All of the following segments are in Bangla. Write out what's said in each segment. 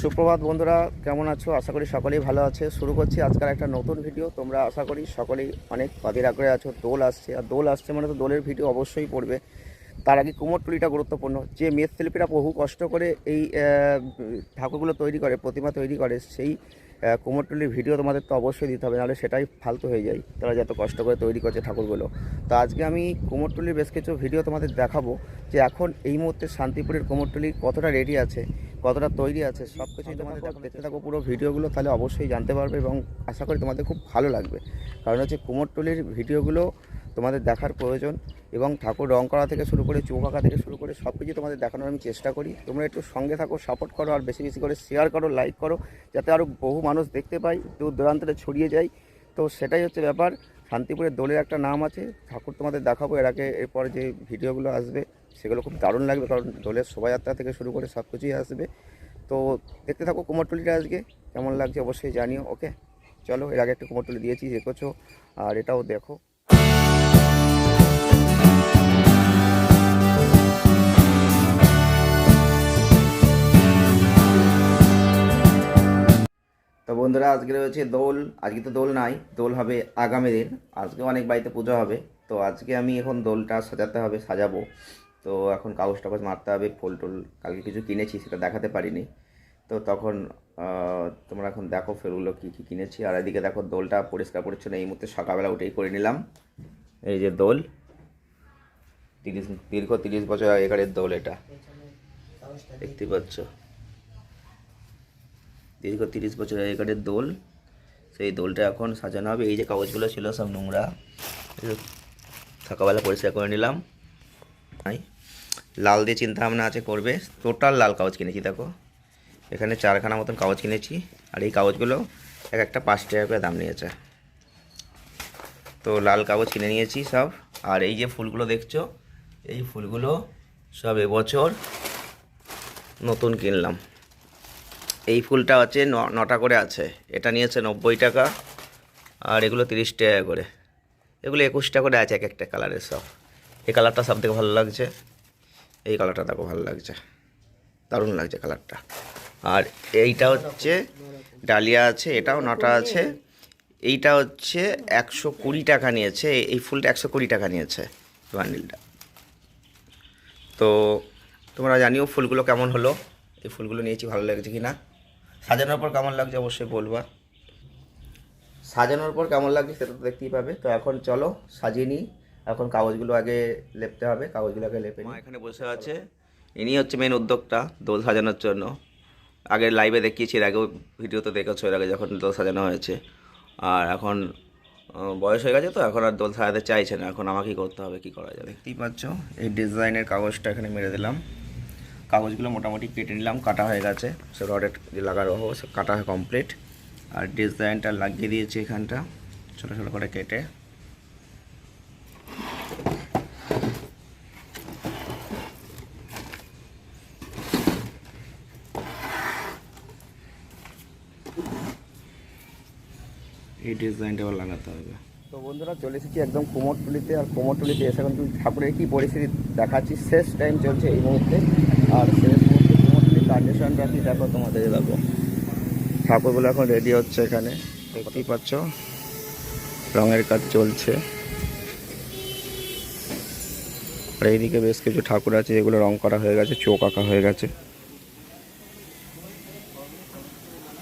সুপ্রভাত বন্ধুরা, কেমন আছো? আশা করি সকলেই ভালো আছে। শুরু করছি আজকাল একটা নতুন ভিডিও তোমরা আশা করি সকলেই অনেক অধীর আগ্রহে আছো। দোল আসছে, আর দোল আসছে মানে তো দোলের ভিডিও অবশ্যই পড়বে। তার আগে কুমোরটুলিটা গুরুত্বপূর্ণ। যে মৃৎশিল্পীরা বহু কষ্ট করে এই ঠাকুরগুলো তৈরি করে, প্রতিমা তৈরি করে, সেই কুমোরটুলির ভিডিও তোমাদের তো অবশ্যই দিতে হবে, নাহলে সেটাই ফালতু হয়ে যায়। তারা যত কষ্ট করে তৈরি করছে ঠাকুরগুলো। তো আজকে আমি কুমোরটুলির বেশ কিছু ভিডিও তোমাদের দেখাবো যে এখন এই মুহূর্তে শান্তিপুরের কুমোরটুলি কতটা রেডি আছে। কতটা তৈরি আছে সব কিছুই তোমাদের দেখো- দেখতে থাকো পুরো ভিডিওগুলো তাহলে অবশ্যই জানতে পারবে এবং আশা করি তোমাদের খুব ভালো লাগবে। কারণ হচ্ছে কুমোরটুলির ভিডিওগুলো তোমাদের দেখার প্রয়োজন এবং ঠাকুর রং করা থেকে শুরু করে চোখ আঁকা থেকে শুরু করে সব কিছু তোমাদের দেখানোর আমি চেষ্টা করি। তোমরা একটু সঙ্গে থাকো সাপোর্ট করো আর বেশি বেশি করে শেয়ার করো লাইক করো যাতে আরও বহু মানুষ দেখতে পায় দূর দূরান্তরে ছড়িয়ে যায় তো সেটাই হচ্ছে ব্যাপার। শান্তিপুরের দোলের একটা নাম আছে ঠাকুর তোমাদের দেখাবো এর আগে এরপরে যে ভিডিওগুলো আসবে। সেগুলো খুব দারুণ লাগবে, কারণ দোলের শোভাযাত্রা থেকে শুরু করে সব কিছুই আসবে। তো দেখতে থাকো কুমোরটুলিটা আজকে, কেমন লাগছে অবশ্যই জানিও, ওকে? চলো, এর আগে একটা কুমোরটুলি দিয়েছি, দেখেছ? আর এটাও দেখো। তো বন্ধুরা, আজকে রয়েছে দোল। আজকে তো দোল নাই, দোল হবে আগামী দিন। আজকে অনেক বাড়িতে পুজো হবে। তো আজকে আমি এখন দোলটা সাজাতে হবে, সাজাবো। তো এখন কাগজ টাগজ মারতে হবে, ফুল টুল কালকে কিছু কিনেছি, সেটা দেখাতে পারিনি। তো তখন তোমরা এখন দেখো ফুলগুলো কী কী কিনেছি। আর এদিকে দেখো দোলটা পরিষ্কার পরিচ্ছন্ন, এই মুহূর্তে সকালবেলা উঠেই করে নিলাম। এই যে দোল, তিরিশ, দীর্ঘ তিরিশ বছর আগেকারের দোল এটা। দেখতে পাচ্ছ? দীর্ঘ তিরিশ বছর আগেকারের দোল। সেই দোলটা এখন সাজানো হবে। এই যে কাগজগুলো ছিল সব নোংরা সকালবেলা পরিষ্কার করে নিলাম। নাই লাল দিয়ে চিন্তা ভাবনা আছে, করবে। টোটাল লাল কাগজ কিনেছি, দেখো। এখানে চারখানা মতন কাগজ কিনেছি, আর এই কাগজগুলো এক একটা পাঁচ টাকা করে দাম নিয়েছে। তো লাল কাগজ কিনে নিয়েছি সব, আর এই যে ফুলগুলো দেখছ, এই ফুলগুলো সব এবছর নতুন কিনলাম। এই ফুলটা ন- নটা করে আছে, এটা নিয়েছে নব্বই টাকা, আর এগুলো তিরিশ টাকা করে। এগুলো একুশ টাকা করে আছে এক একটা কালারের সব। এই কালারটা সব থেকে ভালো লাগছে। এই কালারটা দেখো, ভালো লাগছে। দারুণ লাগছে কালারটা আর এইটা হচ্ছে, ডালিয়া আছে, এটাও নটা আছে। এইটা হচ্ছে একশো কুড়ি টাকা নিয়েছে, এই ফুলটা একশো কুড়ি টাকা নিয়েছে বান্ডিলটা তো তোমরা জানিও ফুলগুলো কেমন হলো? এই ফুলগুলো নিয়েছি, ভালো লাগছে কি না সাজানোর পর কেমন লাগছে অবশ্যই বলবা। সাজানোর পর কেমন লাগছে সেটা তো দেখতেই পাবে। তো এখন চলো, সাজিয়ে নিই। এখন কাগজগুলো আগে লেপতে হবে কাগজগুলো আগে লেপে মা এখানে বসে আছে। ইনি হচ্ছে মেন উদ্যোক্তা দোল সাজানোর জন্য। আগে লাইভে দেখিয়েছি এর আগেও ভিডিওতে দেখেছ এর আগে যখন দোল সাজানো হয়েছে। আর এখন বয়স হয়ে গেছে তো এখন আর দোল সাজাতে চাইছে না। এখন আমাকেই করতে হবে কি করা যাবে? দেখতেই পাচ্ছ এই ডিজাইনের কাগজটা এখানে মেরে দিলাম। কাগজগুলো মোটামুটি কেটে নিলাম কাটা হয়ে গেছে। সে রডের যে লাগানো হোক সে কাটা হয় কমপ্লিট আর ডিজাইনটা লাগিয়ে দিয়েছি এখানটা ছোটো ছোটো করে কেটে। ডিজাইনটা আবার লাগাতে হবে। তো বন্ধুরা চলে এসেছি একদম কোমরটুলিতে, আর কোমরটুলিতে এসে এখন তুমি ঠাকুরের কী পরিস্থিতি দেখাচ্ছি শেষ টাইম চলছে এই মুহূর্তে। আর শেষ মুহূর্তে কোমরটুলির কন্ডিশনটা কি? দেখো তোমাদের দেখো। ঠাকুরগুলো এখন রেডি হচ্ছে এখানে। দেখতেই পাচ্ছ? রঙের কাজ চলছে। আর এইদিকে বেশ কিছু ঠাকুর আছে, যেগুলো রং করা হয়ে গেছে, চোখ আঁকা হয়ে গেছে।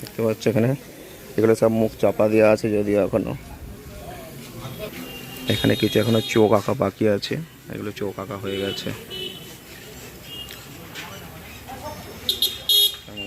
দেখতে পাচ্ছ এখানে? এগুলো সব মুখ চাপা দেওয়া আছে যদিও এখনও। এখানে কিছু এখনও চোখ আঁকা বাকি আছে। এগুলো চোখ আঁকা হয়ে গেছে।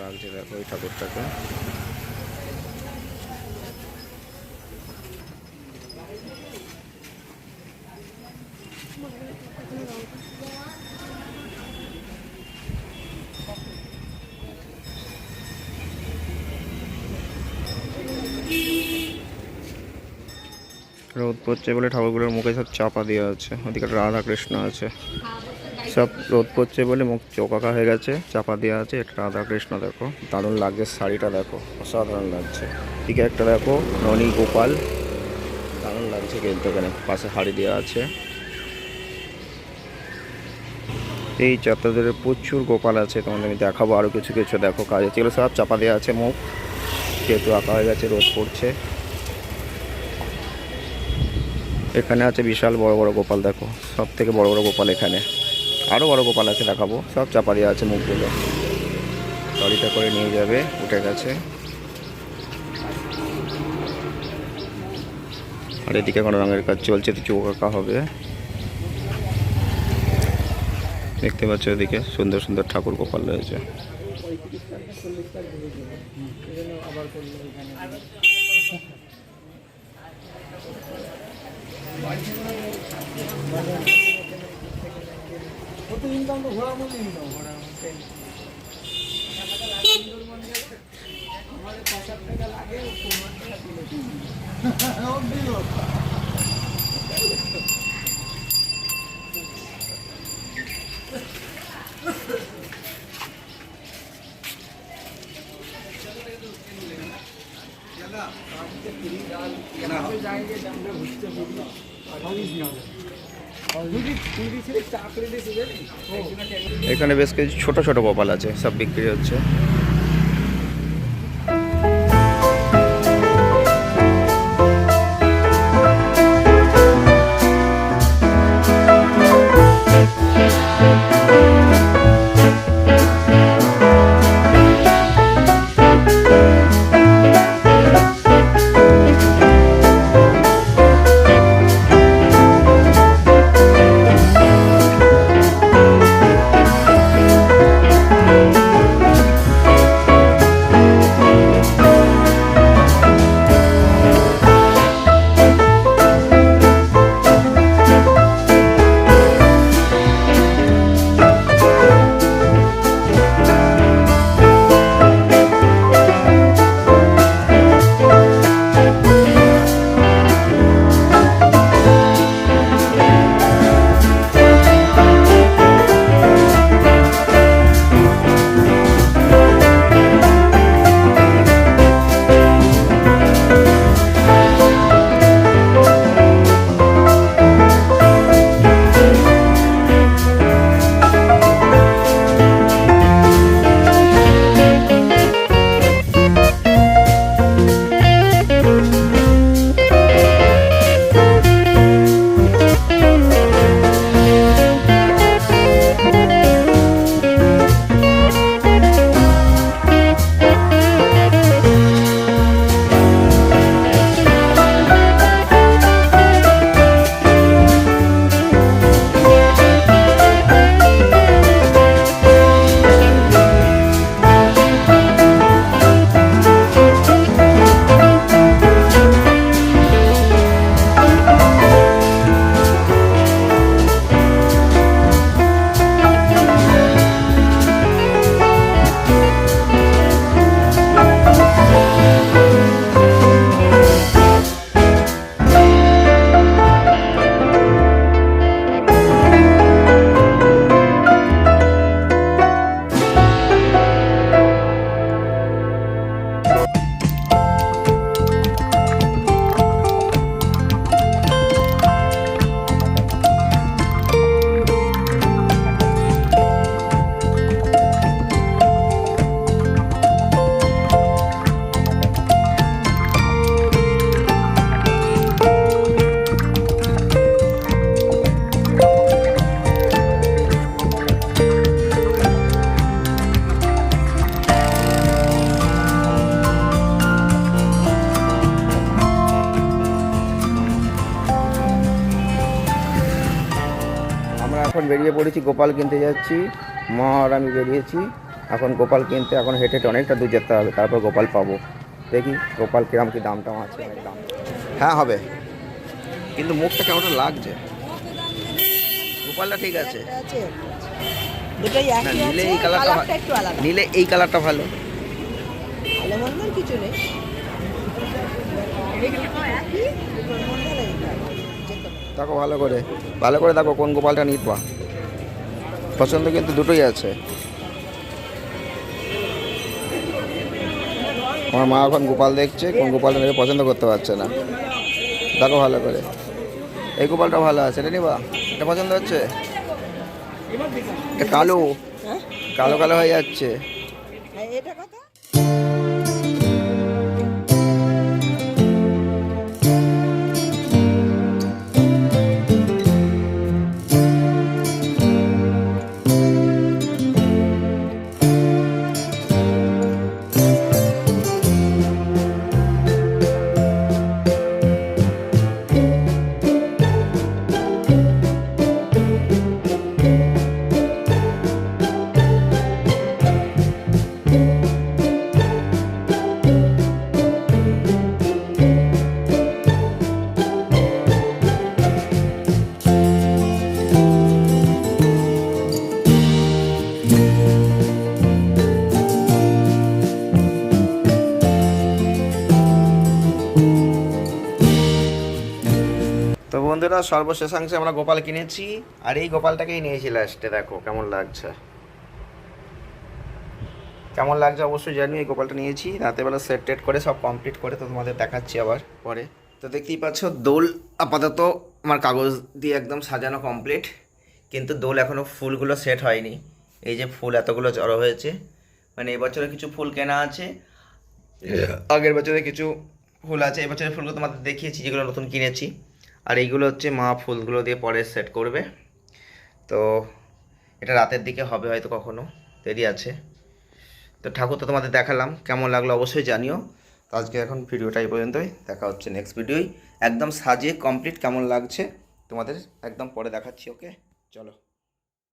লাগছে দেখো এই ঠাকুরটাকে? রোদ পড়ছে বলে ঠাকুরগুলোর মুখে সব চাপা দেওয়া আছে। ওদিকে রাধা কৃষ্ণ আছে। সব রোদ পড়ছে বলে মুখ চোকাকা হয়ে গেছে, চাপা দেওয়া আছে। এটা রাধা কৃষ্ণ দেখো, দারুণ লাগছে শাড়িটা দেখো, অসাধারণ লাগছে। দিকে একটা দেখো, ননী গোপাল, দারুণ লাগছে কিন্তু এখানে, পাশে হাড়ি দেওয়া আছে। এই চত্বরে প্রচুর গোপাল আছে, তোমাদের আমি দেখাবো আরও কিছু কিছু দেখো, কাজ আছে। সব চাপা দেওয়া আছে মুখ, যেহেতু আঁকা হয়ে গেছে, রোদ পড়ছে। এখানে আছে বিশাল বড় বড় গোপাল, দেখো। সব থেকে বড় বড় গোপাল এখানে। আরও বড় গোপাল আছে, দেখাবো। সব চাপা দেওয়া আছে মুখগুলো। লরিটা করে নিয়ে যাবে, উঠে গেছে। আর এদিকে কোনো রঙের কাজ চলছে, তো চৌক আঁকা হবে। দেখতে পাচ্ছ এদিকে, সুন্দর সুন্দর ঠাকুর গোপাল রয়েছে। কত ইনকাম তো ঘোরার মধ্যে ইনকাম ঘোরার মধ্যে আমাদের পঁচাত্তর টাকা লাগে ও পনেরো টাকা দিল এখানে বেশ কিছু ছোট ছোট কপাল আছে সব বিক্রি হচ্ছে। আমরা এখন বেরিয়ে পড়েছি গোপাল কিনতে যাচ্ছি। মা আর আমি বেরিয়েছি। এখন গোপাল কিনতে এখন হেঁটে হেঁটে অনেকটা দূর যেতে হবে তারপর গোপাল পাবো। দেখি গোপাল কিরম কি দাম টাম আছে অনেক দাম। হ্যাঁ হবে। কিন্তু মুখটা কেমন লাগছে। গোপালটা ঠিক আছে। আছে দুটোই না একই নিলে এই কালারটা নিলে এই কালারটা ভালো। ভালো কিছু নেই একই, দুটোর মধ্যে নেই। যে কোনো। দেখো ভালো করে। ভালো করে দেখো কোন গোপালটা নিবা পছন্দ কিন্তু দুটোই আছে। আমার মা এখন গোপাল দেখছে কোন গোপালটা নেবে পছন্দ করতে পারছে না। দেখো ভালো করে। এই গোপালটা ভালো আছে এটা নিবা এটা পছন্দ হচ্ছে? এটা কালো। হ্যাঁ? কালো কালো হয়ে যাচ্ছে। হ্যাঁ, এটা কথা? বন্ধুরা সর্বশেষাংশে আমরা গোপাল কিনেছি আর এই গোপালটাকেই নিয়েছি লাস্টে দেখো কেমন লাগছে। কেমন লাগছে অবশ্যই জানি এই গোপালটা নিয়েছি রাতেবেলা সেট টেট করে সব কমপ্লিট করে তো তোমাদের দেখাচ্ছি আবার পরে। তো দেখতেই পাচ্ছ দোল আপাতত আমার কাগজ দিয়ে একদম সাজানো কমপ্লিট কিন্তু দোল এখনও ফুলগুলো সেট হয়নি। এই যে ফুল এতগুলো জড়ো হয়েছে মানে এবছরে কিছু ফুল কেনা আছে আগের বছরে কিছু ফুল আছে এবছরের ফুলগুলো তোমাদের দেখিয়েছি যেগুলো নতুন কিনেছি। আর এইগুলো হচ্ছে মা ফুলগুলো দিয়ে পরে সেট করবে। তো এটা রাতের দিকে হবে হয়তো কখনো, দেরি আছে। তো ঠাকুর তো তোমাদের দেখালাম, কেমন লাগল অবশ্যই জানিও। তো আজকে এখন ভিডিওটা এই পর্যন্তই, দেখা হচ্ছে নেক্সট ভিডিওই। একদম সাজিয়ে কমপ্লিট কেমন লাগছে তোমাদের একদম পরে দেখাচ্ছি ওকে চলো।